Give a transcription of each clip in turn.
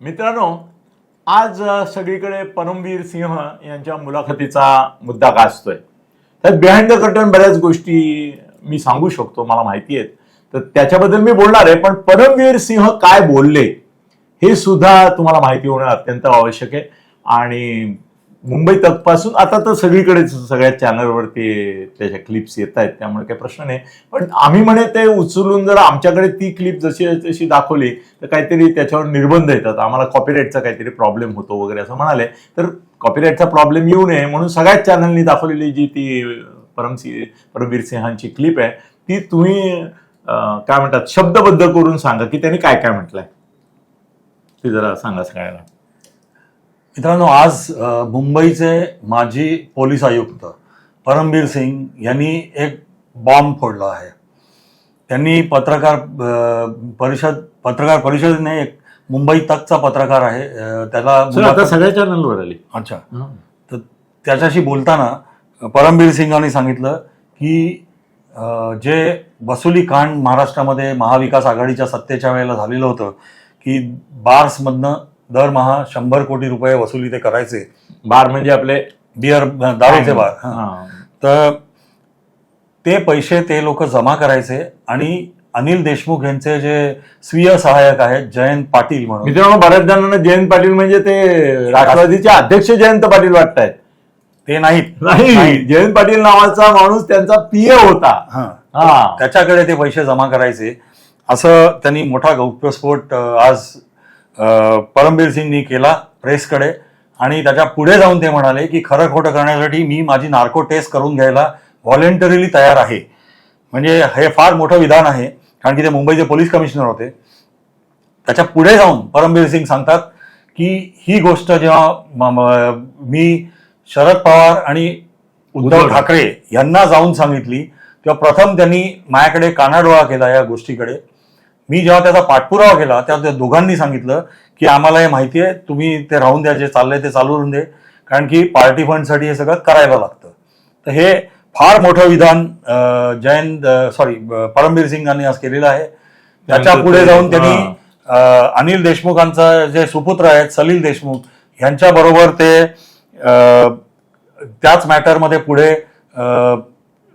मित्रांनो आज सगळीकडे परमवीर सिंह यांच्या मुलाखतीचा मुद्दा गाजतोय त्यात बिहाइंड द कर्टन बऱ्याच गोष्टी मी सांगू शकतो मला माहिती आहेत. तर त्याच्याबद्दल मी बोलणार आहे पण परमवीर सिंह काय बोलले हे सुद्धा तुम्हाला माहिती होणं अत्यंत आवश्यक आहे. आणि मुंबई तक आता तर सगळीकडेच सगळ्या चॅनलवरती त्याच्या क्लिप्स येत आहेत त्यामुळे काही प्रश्न नाही. पण आम्ही म्हणे ते उचलून जर आमच्याकडे ती क्लिप जशी तशी दाखवली तर काहीतरी त्याच्यावर निर्बंध येतात. आम्हाला कॉपीराईटचा काहीतरी प्रॉब्लेम होतो वगैरे असं म्हणाले. तर कॉपीराईटचा प्रॉब्लेम येऊ नये म्हणून सगळ्याच चॅनलनी दाखवलेली जी ती परमसी परमवीर सिंहांची क्लिप आहे ती तुम्ही काय म्हणतात शब्दबद्ध करून सांगा की त्यांनी काय काय म्हटलंय. ते जरा सांगा सगळ्याला मित्रांनो आज मुंबईचे माजी पोलीस आयुक्त परमबीर सिंग यांनी एक बॉम्ब फोडला आहे. त्यांनी पत्रकार परिषद पत्रकार परिषदेने एक मुंबई तकचा पत्रकार आहे त्याला सगळ्या चॅनलवर आली. अच्छा. तर त्याच्याशी बोलताना परमबीर सिंगांनी सांगितलं की जे वसुली कांड महाराष्ट्रामध्ये महाविकास आघाडीच्या सत्तेच्या वेळेला झालेलं होतं की बार्समधनं दरमहा शंभर कोटी रुपये वसुली ते करायचे. बार म्हणजे आपले बियर दारूचे बार. हां. तर ते पैसे ते लोक जमा करायचे आणि अनिल देशमुख यांचे जे स्वीय सहाय्यक आहेत जयंत पाटील म्हणून. मित्रांनो बऱ्याच जणांना जयंत पाटील म्हणजे ते राष्ट्रवादीचे अध्यक्ष जयंत पाटील वाटत आहेत ते नाहीत. नाही जयंत पाटील नावाचा माणूस त्यांचा पीए होता. हां. हा. त्याच्याकडे ते पैसे जमा करायचे. असं त्यांनी मोठा गौप्यस्फोट अ, आज परमबीर सिंगनी केला प्रेसकडे. आणि त्याच्या पुढे जाऊन ते म्हणाले की खरं खोटं करण्यासाठी मी माझी नार्को टेस्ट करून घ्यायला व्हॉलेंटरीली तयार आहे. म्हणजे हे फार मोठं विधान आहे कारण की ते मुंबईचे पोलीस कमिशनर होते. त्याच्या पुढे जाऊन परमबीर सिंग सांगतात की ही गोष्ट जेव्हा म- शरद पवार आणि उद्धव उद्धव ठाकरे यांना जाऊन सांगितली तेव्हा प्रथम त्यांनी माझ्याकडे कानाडोळा केला या गोष्टीकडे. मी जेव्हा त्याचा पाठपुरावा केला तेव्हा त्या दोघांनी सांगितलं की आम्हाला हे माहिती आहे तुम्ही ते राहून द्या जे चाललंय ते चालू राहून दे. कारण की पार्टी फंडसाठी हे सगळं करायला लागतं. तर हे फार मोठं विधान जयंत सॉरी परमबीर सिंग यांनी आज केलेलं आहे. त्याच्या पुढे जाऊन त्यांनी अनिल देशमुखांचा जे सुपुत्र आहेत सलील देशमुख यांच्या बरोबर ते त्याच मॅटरमध्ये पुढे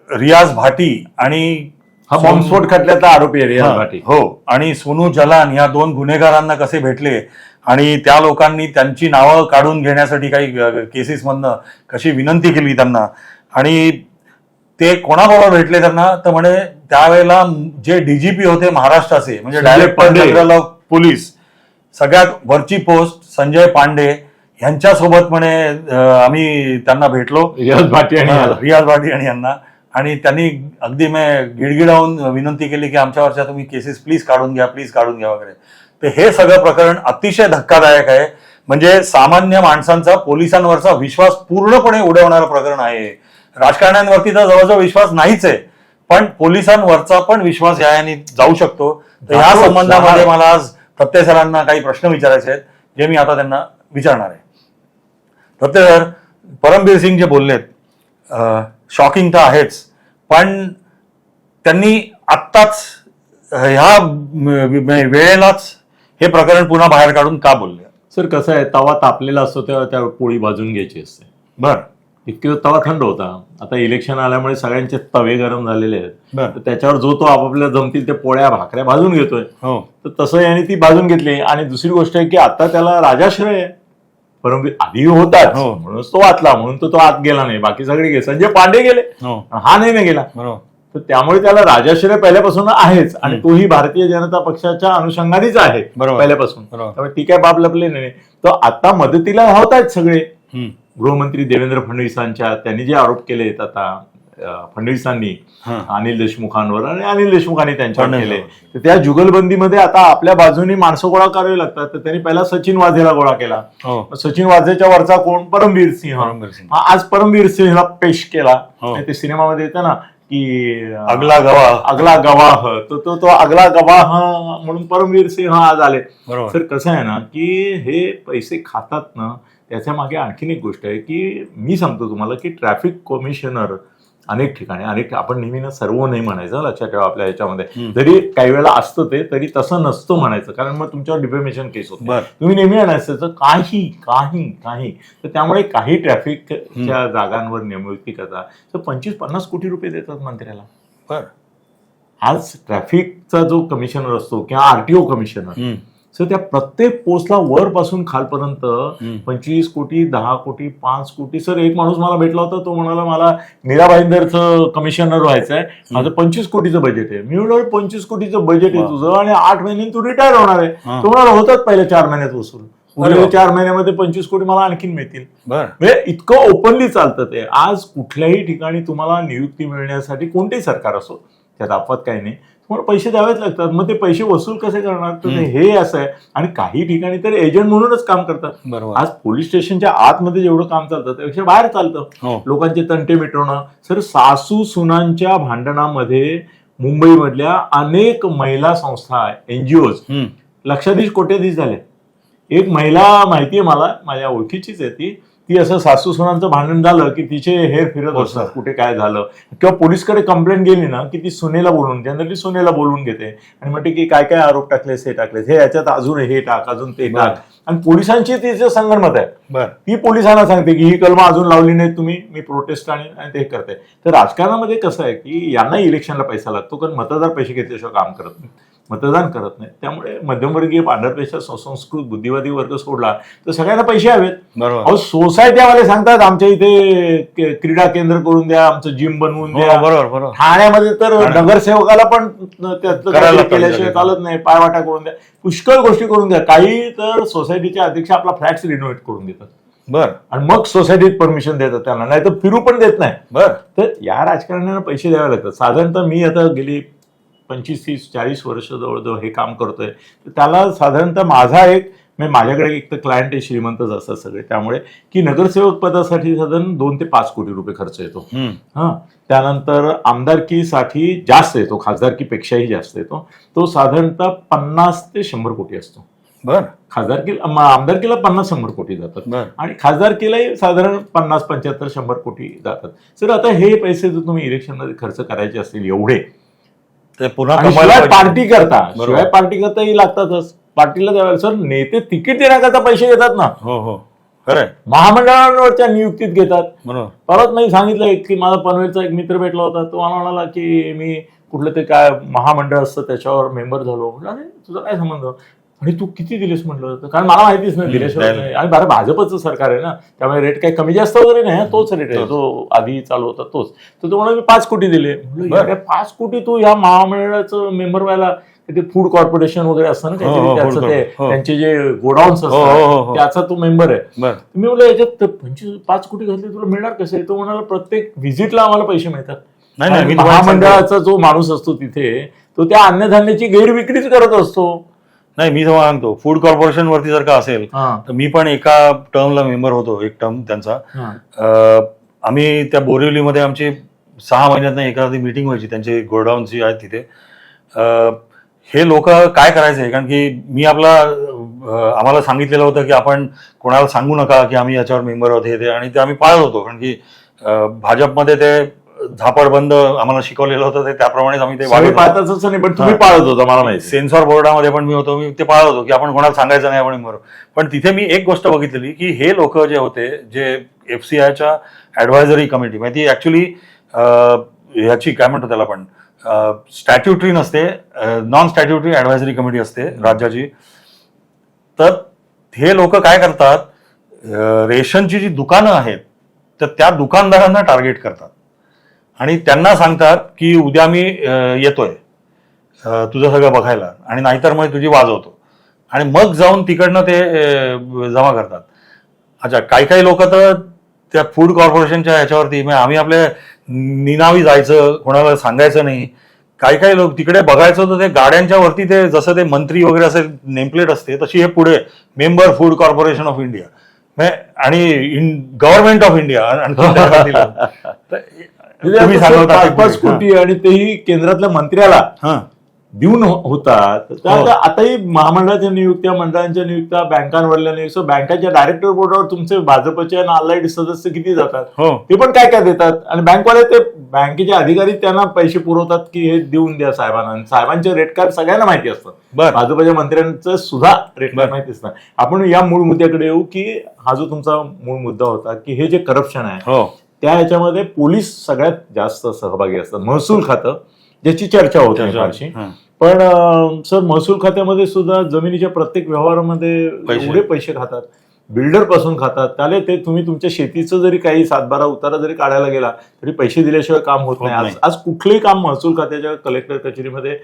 रियाज भाटी आणि हा बॉम्बस्फोट खटल्याचा आरोपी आहे रियाज हा, भाटी. हो. आणि सोनू जलान या दोन गुन्हेगारांना कसे भेटले? आणि त्या लोकांनी त्यांची नावं काढून घेण्यासाठी काही केसेस मधनं कशी विनंती केली त्यांना? आणि ते कोणाबरोबर भेटले त्यांना? तर म्हणे त्यावेळेला जे डीजीपी होते महाराष्ट्राचे म्हणजे डायरेक्टर ऑफ पोलीस. सगळ्यात वरची पोस्ट संजय पांडे यांच्यासोबत म्हणे आम्ही त्यांना भेटलो. रियाज भाटी आणि. रियाज भाटी आणि यांना. आणि त्यांनी अगदी मी गिडगिडावून विनंती केली की आमच्यावरच्या तुम्ही केसेस प्लीज काढून घ्या प्लीज काढून घ्या वगैरे. तर हे सगळं प्रकरण अतिशय धक्कादायक आहे. म्हणजे सामान्य माणसांचा पोलिसांवरचा विश्वास पूर्णपणे उडवणारं प्रकरण आहे. राजकारण्यांवरती तर जवळजवळ विश्वास नाहीच आहे. पण पोलिसांवरचा पण विश्वास या याने जाऊ शकतो. तर या संबंधामध्ये. मला आज प्रत्यय सरांना काही प्रश्न विचारायचे आहेत जे मी आता त्यांना विचारणार आहे. प्रत्यय सर परमबीर सिंग जे बोललेत शॉकिंग तर आहेच. पण त्यांनी आत्ताच ह्या वेळेलाच हे प्रकरण पुन्हा बाहेर काढून का बोलले? सर कसं आहे तवा तापलेला असतो तेव्हा त्या पोळी भाजून घ्यायची असते. बर. इतके तवा थंड होता. आता इलेक्शन आल्यामुळे सगळ्यांचे तवे गरम झालेले आहेत. त्याच्यावर जो तो आपापल्या जमतील ते पोळ्या भाकऱ्या भाजून घेतोय. हो. तर तसं याने ती भाजून घेतली. आणि दुसरी गोष्ट आहे की आता त्याला राजाश्रय आहे. परंतु आधी होताच. हो. म्हणून तो वाचला म्हणून तो तो आत गेला नाही. बाकी सगळे गेले. संजय पांडे गेले. हो. हा नाही ना गेला. बरोबर. तर त्यामुळे त्याला राजाश्रय पहिल्यापासून आहेच. आणि तोही भारतीय जनता पक्षाच्या अनुषंगानेच आहे बरोबर. पहिल्यापासून. बरोबर. त्यामुळे ती काय बाब लपले नाही. तर आता मदतीला धावत आहेत सगळे. हम्म. गृहमंत्री देवेंद्र फडणवीसांच्या त्यांनी जे आरोप केले आहेत आता फडणवीसांनी. अनिल देशमुखांवर आणि अनिल देशमुखांनी त्यांच्यावर केले. तर त्या जुगलबंदीमध्ये आता आपल्या बाजूने माणसं गोळा करावी लागतात. तर त्यांनी पहिला सचिन वाझेला गोळा केला. हो. सचिन वाझेच्या वरचा कोण? परमवीर सिंह. हा, आज परमवीर सिंहला पेश केला. हो. ते सिनेमामध्ये येतं ना की अगला गवाह. अगला गवाह. तो तो तो अगला गवाह म्हणून परमवीर सिंह आज आले. तर कसं आहे ना की हे पैसे खातात ना त्याच्यामागे आणखीन एक गोष्ट आहे की मी सांगतो तुम्हाला की ट्रॅफिक कमिशनर अनेक ठिकाणी अनेक आपण नेहमी ना सर्व नाही म्हणायचं लक्षात ठेवा आपल्या ह्याच्यामध्ये. हम्म. जरी काही वेळेला असतं ते तरी तसं नसतं म्हणायचं कारण मग तुमच्यावर डिफेमेशन केस होते. तुम्ही नेहमी आणायचं काही काही काही तर त्यामुळे काही ट्रॅफिकच्या जागांवर नियुक्ती करता. तर पंचवीस पन्नास कोटी रुपये देतात मंत्र्याला. बर. आज ट्रॅफिकचा जो कमिशनर असतो किंवा आरटीओ कमिशनर. सर त्या प्रत्येक पोस्टला वरपासून खालपर्यंत. पंचवीस कोटी दहा कोटी पाच कोटी सर एक माणूस मला भेटला होता तो म्हणाला मला मीरा भाईंदरचं कमिशनर व्हायचं आहे माझं पंचवीस कोटीचं बजेट आहे. मी म्हणलो पंचवीस कोटीचं बजेट आहे. तुझं आणि आठ महिन्यांनी तू रिटायर होणार आहे. तो म्हणाला होतात पहिल्या चार महिन्यात वसूल. चार महिन्यामध्ये पंचवीस कोटी मला आणखीन मिळतील. बर. म्हणजे इतकं ओपनली चालतं ते. आज कुठल्याही ठिकाणी तुम्हाला नियुक्ती मिळण्यासाठी कोणतेही सरकार असो त्यात आफत काही नाही. तुम्हाला पैसे द्यावेच लागतात? मग ते पैसे वसूल कसे करणार? तर हे असं आहे. आणि काही ठिकाणी तर एजंट म्हणूनच काम करतात. बरोबर. आज पोलीस स्टेशनच्या आतमध्ये जेवढं काम चालतं त्यापेक्षा बाहेर चालतं. हो. लोकांचे तंटे मिटवणं. सर सासू सुनांच्या भांडणामध्ये मुंबईमधल्या अनेक महिला संस्था एनजीओज. लक्षाधीश कोट्याधीश झाले एक महिला माहिती आहे मला माझ्या ओळखीचीच आहे ती. ती असं सासू सुनांचं भांडण झालं की तिचे हेर फिरत हो, असतात. कुठे काय झालं? किंवा पोलीसकडे कंप्लेंट गेली ना की ती सुनेला बोलून जनरली सुनेला बोलून घेते. आणि म्हणते की काय काय आरोप टाकलेस हे टाकलेस. हे याच्यात अजून हे टाक अजून ते टाक. आणि पोलिसांची तिचं संगणमत आहे. बर. ती पोलिसांना सांगते की ही कलमं अजून लावली नाही तुम्ही. मी प्रोटेस्ट आणि ते करते. तर राजकारणामध्ये कसं आहे की यांना इलेक्शनला पैसा लागतो कारण मतदार पैसे घेतल्याशिवाय काम करत नाही. मतदान करत नाही त्यामुळे मध्यमवर्गीय पांढरपेशा सुसंस्कृत बुद्धिवादी वर्ग सोडला तर सगळ्यांना पैसे हवेत. बरोबर. सोसायट्यावाले सांगतात आमच्या इथे क्रीडा केंद्र करून द्या आमचं जिम बनवून हो, द्या. बरोबर बरोबर. ठाण्यामध्ये तर. नगरसेवकाला पण. केल्याशिवाय चालत नाही पायवाटा करून द्या. पुष्कळ गोष्टी करून द्या. काही तर सोसायटीचे अध्यक्ष आपला फ्लॅट्स रिनोव्हेट करून देतात. बर. आणि मग सोसायटीत परमिशन देतात त्यांना. नाही तर फिरू पण देत नाही. बर. तर या राजकारण्यांना पैसे द्यावे लागतात. साधारणतः मी आता गेली पंचवीस तीस चाळीस वर्ष जवळजवळ हे काम करतोय. तर त्याला साधारणतः माझा एक म्हणजे माझ्याकडे एक तर क्लायंट आहे श्रीमंतच असतात सगळे. त्यामुळे की नगरसेवक पदासाठी साधारण दोन ते पाच कोटी रुपये खर्च येतो. हा. त्यानंतर आमदारकीसाठी जास्त येतो खासदारकीपेक्षाही जास्त येतो. तो साधारणतः पन्नास ते शंभर कोटी असतो. बर. खासदारकी आमदारकीला पन्नास शंभर कोटी जातात. आणि खासदारकीलाही साधारण पन्नास पंच्याहत्तर शंभर कोटी जातात. सर आता हे पैसे जर तुम्ही इलेक्शनमध्ये खर्च करायचे असतील एवढे ते पुन्हा आणि कमवायला शिवाय पाहिजे. पार्टी करता. बरोबर. शिवाय पार्टी करताही लागतातच. पार्टीला द्यावे सर नेते तिकीट देण्याकरता पैसे घेतात ना? हो हो. खरंय. महामंडळांवरच्या नियुक्तीत घेतात. बरोबर. परत मी सांगितलं की माझा पनवेलचा एक मित्र भेटला होता. तो मला म्हणाला की मी कुठलं ते काय महामंडळ असतं त्याच्यावर मेंबर झालो. म्हटलं अरे तुझा काय संबंध? आणि तू किती दिलेस म्हटलं तर कारण मला माहितीच नाही दिल्याशिवाय. नाही. आणि बरं भाजपचं सरकार आहे ना त्यामुळे रेट काही कमी जास्त वगैरे नाही तोच रेट आहे. जो आधी चालू होता तोच तर तो म्हणा मी पाच कोटी दिले बरं. एवढे पाच कोटी तू ह्या महामंडळाचं मेंबर व्हायला ते फूड कॉर्पोरेशन वगैरे असतं ना हो, काहीतरी हो, त्याचं food ते corp- हो. त्यांचे जे गोडाऊन्स हो, हो, हो, असतात हो. त्याचा तो मेंबर आहे बर मी म्हटलं याच्यात तर पंचवीस पाच कोटी घातले तुला मिळणार कसे तो म्हणाला प्रत्येक व्हिजिटला आम्हाला पैसे मिळतात नाही नाही आणि मी तुम्हाला सांगतो. महामंडळाचा जो माणूस असतो तिथे तो त्या अन्नधान्याची गैरविक्रीच करत असतो नाही मी तुम्हाला सांगतो. फूड कॉर्पोरेशन वरती जर का असेल तर मी पण एका टर्मला मेंबर होतो एक टर्म त्यांचा. अं, आम्ही त्या बोरिवलीमध्ये आमची सहा महिन्यात एखादी मीटिंग व्हायची त्यांची गोडाऊनची आहेत तिथे. अं, हे लोक काय करायचे कारण की मी आपला अं, आम्हाला सांगितलेलं होतं की आपण कोणाला सांगू नका की आम्ही याच्यावर मेंबर आहोत हे ते आणि ते आम्ही पाळत होतो. कारण की अं, भाजपमध्ये ते झापडबंद आम्हाला शिकवलेलं होतं ते त्याप्रमाणेच आम्ही ते सगळे वागत होतो. पाहताच असं नाही पण तुम्ही. पाळत होता मला माहिती सेन्सॉर बोर्डामध्ये पण मी होतो मी ते पाळत होतो की आपण कोणाला सांगायचं नाही आपण बरोबर पण तिथे मी एक गोष्ट बघितलेली की हे लोक जे होते जे एफ सी आयच्या ऍडवायझरी कमिटी माहिती ऍक्च्युली ह्याची काय म्हणतो त्याला आपण स्टॅट्युटरी नसते नॉन स्टॅट्युटरी ऍडवायझरी कमिटी असते राज्याची तर हे लोक काय करतात अं, रेशनची जी दुकानं आहेत तर त्या दुकानदारांना टार्गेट करतात आणि त्यांना सांगतात की उद्या मी येतोय. तुझं सगळं बघायला. आणि नाहीतर मग तुझी वाजवतो आणि मग जाऊन तिकडनं ते जमा करतात. अच्छा काही काही लोक तर त्या फूड कॉर्पोरेशनच्या ह्याच्यावरती म्हणजे आम्ही आपल्या निनावी जायचं कोणाला सांगायचं नाही. काही काही लोक तिकडे बघायचं तर ते गाड्यांच्या वरती ते जसं ते मंत्री वगैरे असे नेमप्लेट असते तशी हे पुढे member food corporation of India. आणि गव्हर्नमेंट ऑफ इंडिया म्हणजे तुम्ही आता सांगत होता पाच. कोटी आणि तेही केंद्रातल्या मंत्र्याला हां. देऊन हो- होतात तर हो. आता- आताही महामंडळाच्या नियुक्त्या मंडळांच्या नियुक्त्या बँकांवरल्या नियुक्त्या बँकाच्या डायरेक्टर बोर्डावर तुमचे भाजपचे आणि ऑलरेडी सदस्य किती जातात? हो. ते पण काय काय देतात? आणि बँकवाले ते बँकेचे अधिकारी त्यांना पैसे पुरवतात की हे देऊन द्या साहेबांना. आणि साहेबांचे रेट कार्ड सगळ्यांना माहिती असतं बर. भाजपच्या मंत्र्यांचं सुद्धा रेट कार्ड बरं. माहिती असतं. आपण या मूळ मुद्द्याकडे येऊ की हा जो तुमचा मूळ मुद्दा होता की हे जे करप्शन आहे हो. त्या ह्याच्यामध्ये पोलीस सगळ्यात जास्त सहभागी असतात महसूल खातं ज्याची चर्चा होत नाही फारशी. पण सर महसूल खात्यामध्ये सुद्धा जमिनीच्या प्रत्येक व्यवहारामध्ये. एवढे पैसे खातात बिल्डरपासून खातात त्याला ते तुम्ही तुमच्या शेतीचं जरी काही सातबारा उतारा जरी काढायला गेला तरी पैसे दिल्याशिवाय काम होत नाही आज. आज कुठलंही काम महसूल खात्याच्या कलेक्टर कचेरीमध्ये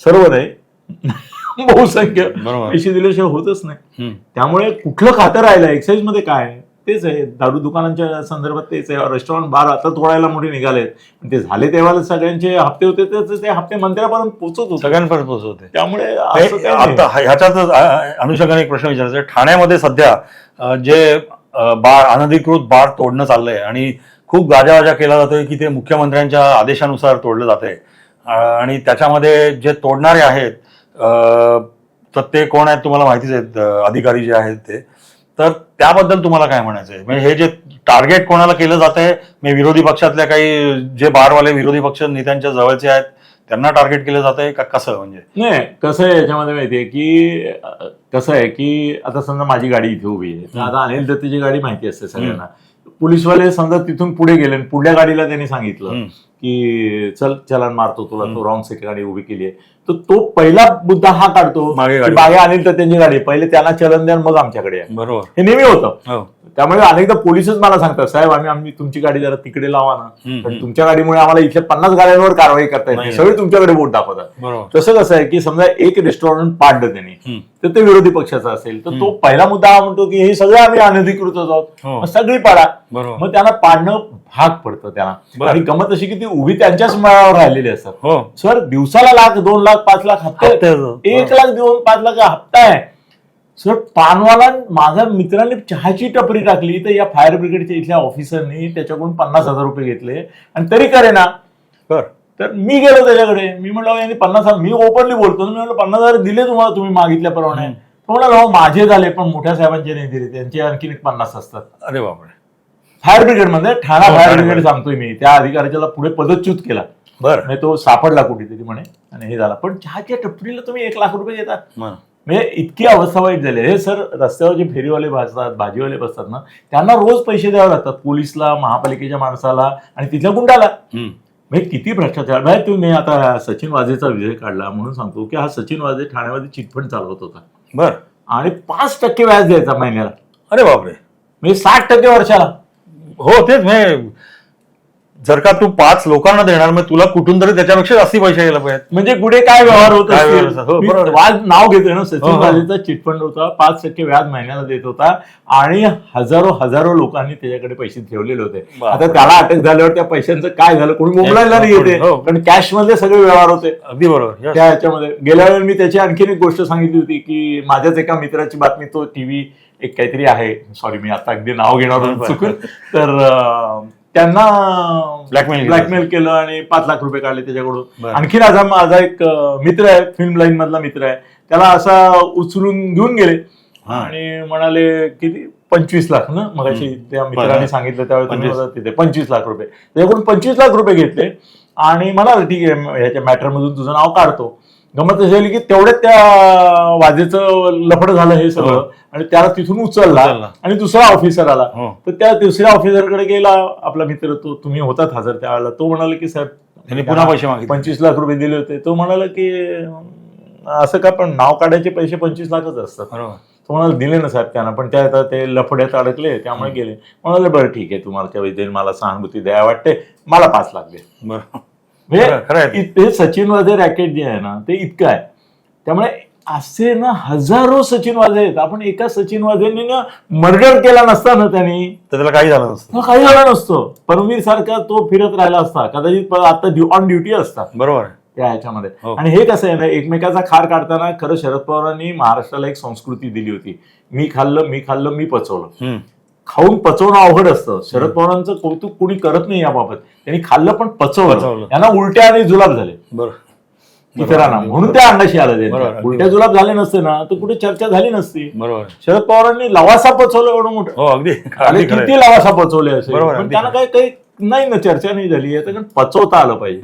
सर्व नाही बहुसंख्य पैसे दिल्याशिवाय होतच नाही. त्यामुळे कुठलं खातं राहिलं एक्साईजमध्ये काय आहे? तेच आहे. दारू दुकानांच्या संदर्भात तेच आहे. रेस्टॉरंट बार आता तोडायला मोठे निघालेत. पण ते झाले तेव्हा सगळ्यांचे हप्ते होते ते- ते हप्ते मंत्र्यापर्यंत पोहोचत होते. सगळ्यांपर्यंत त्यामुळे हे नाही. आता ह्याच्यातच अ, अनुषंगाने एक प्रश्न विचारायचा. ठाण्यामध्ये सध्या जे बार अनधिकृत बार तोडणं चाललंय आणि खूप गाजावाजा केला जातोय की ते मुख्यमंत्र्यांच्या आदेशानुसार तोडलं जातंय. अ, आणि त्याच्यामध्ये जे तोडणारे आहेत तर ते कोण आहेत तुम्हाला माहितीच आहेत अधिकारी जे आहेत ते. तर त्याबद्दल तुम्हाला काय म्हणायचं आहे म्हणजे हे जे टार्गेट कोणाला केलं जात आहे विरोधी पक्षातल्या काही जे बारवाले विरोधी पक्ष नेत्यांच्या जवळचे आहेत त्यांना टार्गेट केलं जात आहे का कसं म्हणजे? नाही कसं आहे याच्यामध्ये माहितीये की कसं आहे की आता समजा माझी गाडी इथे उभी आहे. तर आता अनिल दत्तीची गाडी माहिती असते सगळ्यांना. पोलीसवाले समजा तिथून पुढे गेले आणि पुढल्या गाडीला त्यांनी सांगितलं. की चल चलन मारतो तुला तो रॉंग सेकंड गाडी उभी केली आहे. तर तो पहिला मुद्दा हा काढतो मागे अनिल दत्तांची गाडी. पहिले त्यांना चलन द्या मग आमच्याकडे. बरोबर. हे नेहमी होतं. हो. त्यामुळे अनेकदा पोलीसच मला सांगतात साहेब आम्ही आम्ही तुमची गाडी जरा तिकडे लावा ना. हम्म. तुमच्या गाडीमुळे आम्हाला इथल्या पन्नास गाड्यांवर कारवाई करता येत. सगळे तुमच्याकडे बोट दाखवतात. तसं कसं आहे की समजा एक रेस्टॉरंट पाडलं त्यांनी. तर ते विरोधी पक्षाचं असेल तर तो पहिला मुद्दा हा म्हणतो की हे सगळे आम्ही अनधिकृत आहोत. हो. सगळी पाडा. मग त्यांना पाडणं भाग पडतं त्यांना. आणि गमत अशी की ती उभी त्यांच्याच मळावर राहिलेली असतात. हो. सर दिवसाला लाख दोन लाख पाच लाख हप्ते. एक लाख दोन पाच लाख हप्ता आहे. सर पानवाला माझ्या मित्राने चहाची टपरी टाकली. तर या फायर ब्रिगेडच्या इथल्या ऑफिसरनी त्याच्याकडून पन्नास हजार रुपये घेतले. आणि तरी करे ना? कर. तर मी गेलो त्याच्याकडे. मी म्हणलं यांनी पन्नास हजार मी ओपनली बोलतो. मी म्हणलं पन्नास हजार दिले तुम्हाला तुम्ही मागितल्याप्रमाणे. तो म्हणाला हो माझे झाले पण मोठ्या साहेबांचे नाही दिले. त्यांचे आणखी एक पन्नास असतात. अरे बापरे. फायर ब्रिगेडमध्ये ठाणा हो, फायर ठाणे ब्रिगेड. सांगतोय मी. त्या अधिकाऱ्याला पुढे पदच्युत केला. बर. म्हणजे तो सापडला कुठेतरी म्हणे. आणि हे झाला. पण चहाच्या टपरीला तुम्ही एक लाख रुपये देता म्हणजे इतकी अवस्था वाईट झाली हे सर रस्त्यावर जे फेरीवाले बसतात भाजीवाले बसतात ना त्यांना रोज पैसे द्यावे लागतात पोलिसला महापालिकेच्या माणसाला आणि तिथल्या गुंडाला. म्हणजे किती भ्रष्टाचार. म्हणजे तुम्ही आता सचिन वाझेचा विजय काढला म्हणून सांगतो की हा सचिन वाझे ठाण्यामध्ये चिटफंड चालवत होता. बर. आणि पाच टक्के व्याज द्यायचा महिन्याला. अरे बापरे. म्हणजे साठ टक्के वर्षाला. हो तेच म्हणजे जर का तू पाच लोकांना देणार मग तुला कुठून तरी त्याच्यापेक्षा जास्ती पैसे यायला पाहिजेत म्हणजे कुठे काय व्यवहार होत काय असतील? व्यवहार असतात? हो, मी बरोबर. वाज नाव घेतोय ना सचिन हो, हो. चिटफंड होता पाच टक्के व्याज महिन्याला देत होता आणि हजारो हजारो लोकांनी त्याच्याकडे पैसे ठेवलेले होते बापरे. आता त्याला अटक झाल्यावर त्या पैशांचं काय झालं कोणी मोबाईलला नाही येते हो. पण कॅशमध्ये सगळे व्यवहार होते अगदी बरोबर Yes. त्या ह्याच्यामध्ये गेल्या वेळी मी त्याची आणखीन एक गोष्ट सांगितली होती की माझ्याच एका मित्राची बातमी तो टीव्ही एक काहीतरी आहे सॉरी मी आता अगदी नाव घेणार होतो चुकून तर अं, त्यांना केलं. ब्लॅकमेल केलं आणि पाच लाख रुपये काढले त्याच्याकडून. बरं. आणखीन माझा माझा एक मित्र आहे फिल्म लाईन मधला मित्र आहे. त्याला असा उचलून घेऊन गेले. आणि म्हणाले किती? पंचवीस लाख ना? मग त्या मित्राने. सांगितलं त्यावेळेस तिथे पंचवीस. लाख रुपये. त्याच्याकडून पंचवीस लाख रुपये घेतले. आणि म्हणाले ठीक आहे ह्याच्या मॅटर मधून तुझं नाव काढतो. गमत अशी झाली की तेवढ्यात त्या वाजेचं लफड झालं हे सगळं. हो. आणि त्याला तिथून उचलला. आणि दुसरा ऑफिसर आला. हो. तर त्या दुसऱ्या ऑफिसरकडे गेला. आपला मित्र तो तुम्ही होतात हजर त्यावेळेला तो म्हणाला की साहेब त्यांनी पुन्हा पैसे मागितले. पंचवीस लाख रुपये दिले होते. तो म्हणाला की असं का पण नाव काढायचे पैसे पंचवीस लाखच असतात. तो म्हणाला दिले ना साहेब त्यांना पण त्या आता ते लफड्यात अडकले त्यामुळे गेले. म्हणाले बरं ठीक आहे तुम्हाला त्या मला सहानुभूती द्या वाटते. मला पाच लाख दे. बरं. म्हणजे सचिन वाझे रॅकेट जे आहे ना ते इतकं आहे. त्यामुळे असे ना हजारो सचिन वाझे आहेत. आपण एका सचिन वाझेंनी ना मर्डर केला नसता ना त्यांनी. तर त्याला काही झालं नसतं. काही झालं नसतं. परमवीर सारखा तो फिरत राहिला असता. कदाचित आता ऑन ड्युटी असता. बरोबर त्या ह्याच्यामध्ये. हो. आणि हे कसं आहे ना एकमेकाचा खार काढताना खरं शरद पवारांनी महाराष्ट्राला एक संस्कृती दिली होती. मी खाल्लं मी खाल्लं मी पचवलं. खाऊन पचवणं अवघड असतं. शरद पवारांचं कौतुक कोणी करत नाही याबाबत. त्यांनी खाल्लं पण पचवलं. यांना उलट्या आणि जुलाब झाले. इतरांना. म्हणून त्या अंगाशी आलं उलट्या जुलाब झाले नसते ना तर कुठे चर्चा झाली नसती. बरोबर. शरद पवारांनी लवासा पचवलं एवढं मोठं. हो किती. लवासा पचवले असेल त्यांना काही काही नाही ना चर्चा नाही झाली. आहे कारण पचवता आलं पाहिजे.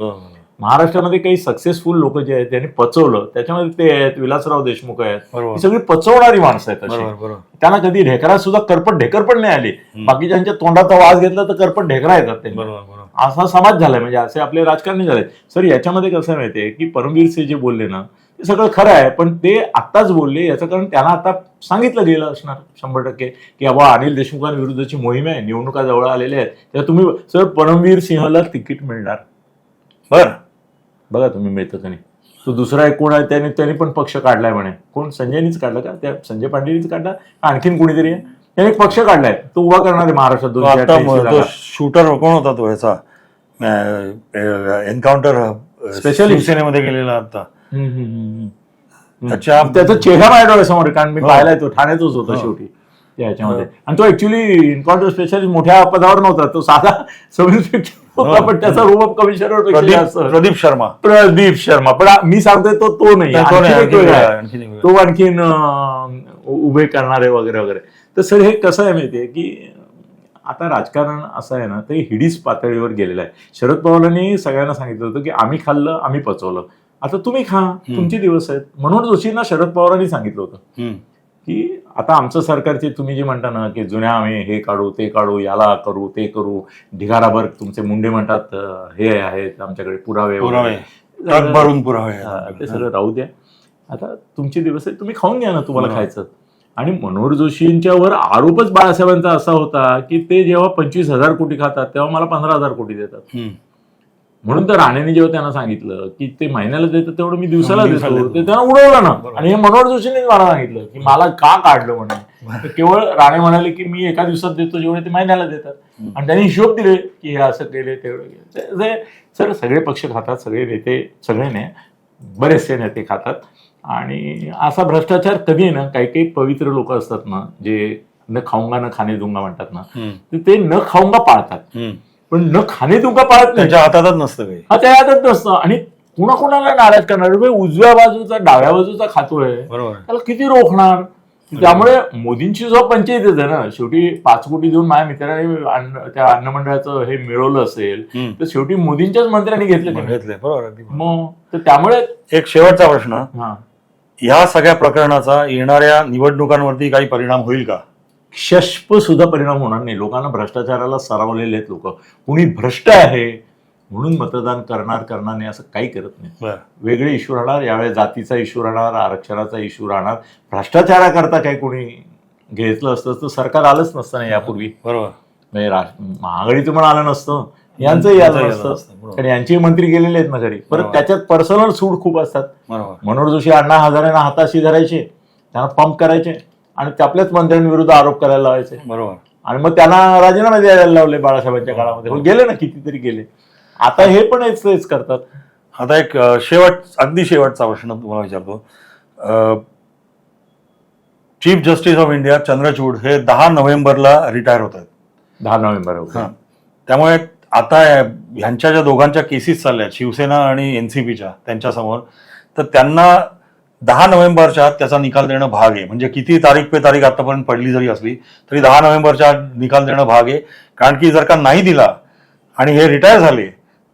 महाराष्ट्रामध्ये काही सक्सेसफुल लोक जे आहेत त्यांनी पचवलं त्याच्यामध्ये ते आहेत विलासराव देशमुख आहेत. ही सगळी पचवणारी माणसं आहेत अशी. त्यांना कधी ढेकरा सुद्धा करपट ढेकर पण नाही आली. बाकीच्यांच्या तोंडाचा वास घेतला तर करपट ढेकरा येतात बरोबर असा समाज झालाय म्हणजे असे आपले राजकारणी झाले. सर याच्यामध्ये कसं माहितीये की परमवीर सिंह जे बोलले ना ते सगळं खरं आहे पण ते आत्ताच बोलले याचं कारण त्यांना आता सांगितलं गेलं असणार शंभर टक्के की बाबा अनिल देशमुखांविरुद्धची मोहीम आहे निवडणुका जवळ आलेल्या आहेत. तेव्हा तुम्ही सर परमवीर सिंहला तिकीट मिळणार. बर. बघा तुम्ही मिळतं का नाही तो दुसरा एक कोण आहे त्याने त्याने पण पक्ष काढलाय म्हणे. कोण? संजयनीच काढला का? त्या संजय पांडेनीच काढला? आणखीन कोणीतरी आहे? त्याने एक पक्ष काढलाय. तो उभा करणार आहे महाराष्ट्रात. शूटर कोण होता तो ह्याचा एन्काउंटर Specialist. शिवसेनेमध्ये गेलेला आता. त्याच्या त्याचा चेहरा माझ्या डोळ्यासमोर कारण मी हो. पाहिलाय तो. ठाण्यातच होता हो. शेवटी त्याच्यामध्ये आणि तो ऍक्च्युली इन्कॉन्टर स्पेशलिस्ट मोठ्या पदावर नव्हता. तो साधा सब इन्स्पेक्टर होता. पण त्याचा ऑफ कमिशनर प्रदीप प्रदीप शर्मा. प्रदीप शर्मा. पण मी सांगतोय तो तो नाही. तो आणखीन उभे करणारे वगैरे वगैरे. तर सर हे कसं आहे माहितीये की आता राजकारण असं आहे ना ते हिडीस पातळीवर गेलेलं आहे. शरद पवारांनी सगळ्यांना सांगितलं होतं की आम्ही खाल्लं आम्ही पचवलं. आता तुम्ही खा. तुमचे दिवस आहेत. म्हणून जोशींना शरद पवारांनी सांगितलं होतं. की आता आमचं सरकारचे तुम्ही जे म्हणता ना की जुन्या आम्ही हे काढू ते काढू याला करू ते करू ढिगाराभर तुमचे मुंडे म्हणतात हे आहेत आमच्याकडे पुरावे भरून पुरावे ते सगळं राहू द्या. आता तुमचे दिवस आहेत तुम्ही खाऊन घ्या ना तुम्हाला. खायचं. आणि मनोहर जोशींच्यावर आरोपच बाळासाहेबांचा असा होता की ते जेव्हा पंचवीस हजार कोटी खातात तेव्हा मला पंधरा हजार कोटी देतात. म्हणून तर राणेने जेव्हा त्यांना सांगितलं की ते महिन्याला देतात तेवढं मी दिवसाला देतो. देतो. ते त्यांना उडवलं ना. आणि हे मनोहर जोशींनीच मला सांगितलं की मला का काढलं म्हणून तर केवळ राणे म्हणाले की मी एका दिवसात देतो जेवढे ते महिन्याला देतात. आणि त्यांनी हिशोब दिले की हे असं केले तेवढं केलं सर सगळे पक्ष खातात सगळे नेते सगळे नाही बरेचसे नेते खातात. आणि असा भ्रष्टाचार कधी आहे ना काही काही पवित्र लोक असतात ना जे न खाऊंगा न खाणे दुंगा म्हणतात ना ते न खाऊंगा पाळतात. पण न खाणे दुंगा पाळत नाही. त्यांच्या हातातच नसतं काही. हा त्या यादच नसतं. आणि कुणाकुणाला नाराज करणार? बे, उजव्या बाजूचा डाव्या बाजूचा खातोय. बरोबर. त्याला किती रोखणार? त्यामुळे मोदींची जो पंचायत आहे ना. शेवटी पाच कोटी देऊन माझ्या मित्राने अन्न- त्या अन्न मंडळाचं हे मिळवलं असेल हम्म. तर शेवटी मोदींच्याच मंत्र्यांनी घेतलं? घेतलंय बरोबर अगदी बरोबर. मग तर त्यामुळे एक शेवटचा प्रश्न. हा. या सगळ्या प्रकरणाचा येणाऱ्या निवडणुकांवरती काही परिणाम होईल का? शष्प सुद्धा परिणाम होणार नाही. लोकांना भ्रष्टाचाराला सरावलेले आहेत लोक. कुणी भ्रष्ट आहे म्हणून मतदान करणार करणार नाही असं काही करत नाही. वेगळे इश्यू राहणार यावेळेस जातीचा इश्यू राहणार आरक्षणाचा इश्यू राहणार. भ्रष्टाचाराकरता काही कोणी घेतलं असतं तर सरकार आलंच नसतं ना यापूर्वी. बरोबर. म्हणजे राज- महाआघाडीचं पण आलं नसतं. यांचंही आलं यांचंही नसतं. कारण यांचे मंत्री गेलेले आहेत ना घरी. परत. त्याच्यात पर्सनल सूड खूप असतात. बरोबर. मनोहर जोशी अण्णा हजारेंना हाताशी धरायचे. त्यांना पंप करायचे. आणि आपल्याच मंत्र्यांविरुद्ध आरोप करायला लावायचे. बरोबर. आणि मग त्यांना राजीनामे द्यायला लावले बाळासाहेबांच्या काळामध्ये. हो, गेले ना कितीतरी गेले. आता हे पण हेच करतात. आता एक शेवट अगदी शेवटचा प्रश्न तुम्हाला विचारतो. Chief justice of India Chandrachud हे दहा नोव्हेंबरला रिटायर होत आहेत. दहा नोव्हेंबर. त्यामुळे आता ह्यांच्या ज्या दोघांच्या केसेस चालल्या शिवसेना आणि एनसीपीच्या त्यांच्यासमोर तर त्यांना दहा नोव्हेंबरच्या आत त्याचा निकाल देणं भाग आहे. म्हणजे किती तारीख पे तारीख आतापर्यंत पडली जरी असली तरी दहा नोव्हेंबरच्या आत निकाल देणं भाग आहे. कारण की जर का नाही दिला आणि हे रिटायर झाले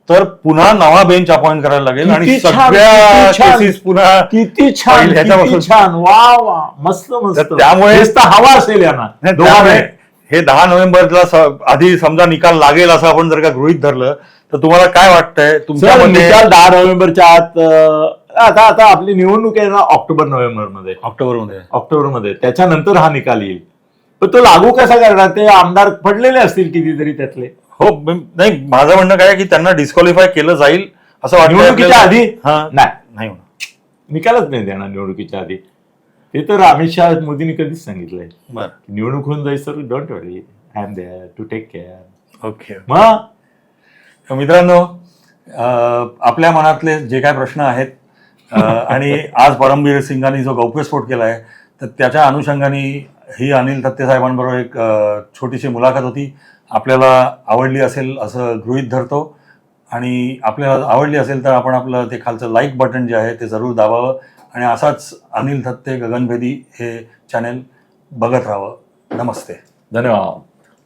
तर पुन्हा नवा बेंच अपॉइंट करायला लागेल आणि किती छान, सगळ्या किती छान. केसेस पुन्हा किती छान छान. वा वा. मस्त मस्त. तर त्यामुळे- हेच तर हवा असेल यांना. त्यामुळे दोघांना. हे दहा नोव्हेंबरला स- आधी समजा निकाल लागेल असं आपण जर का गृहित धरलं तर तुम्हाला काय वाटतंय? सर निकाल दहा नोव्हेंबरच्या आत अं, आता आता आपली निवडणूक आहे ना ऑक्टोबर नोव्हेंबरमध्ये. ऑक्टोबरमध्ये. ऑक्टोबरमध्ये. त्याच्यानंतर हा निकाल येईल. पण तो लागू कसा करणार? ते आमदार पडलेले असतील कितीतरी त्यातले. हो नाही माझं म्हणणं काय की त्यांना डिस्क्वालिफाय केलं जाईल असं वाटतं निवडणुकीच्या. आधी? हा. नाही. निकालच नाही देणार निवडणुकीच्या आधी. ते तर अमित शहा मोदींनी कधीच सांगितलंय. निवडणूक होऊन जाईल sir. Don't worry I am there to take care okay मग? मित्रांनो आपल्या मनातले जे काय प्रश्न आहेत आणि आज परमवीर सिंगांनी जो गौप्यस्फोट केला आहे तर त्याच्या अनुषंगाने ही अनिल थत्ते साहेबांबरोबर एक छोटीशी मुलाखत होती. आपल्याला आवडली असेल असं गृहीत धरतो. आणि आपल्याला आवडली असेल तर आपण आपलं ते खालचं लाईक बटन जे आहे ते जरूर दाबावं. आणि असाच अनिल थत्ते गगनभेदी हे चॅनेल बघत राहावं. नमस्ते. धन्यवाद.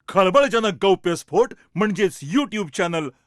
खळबळजनक गौप्यस्फोट म्हणजेच युट्यूब चॅनल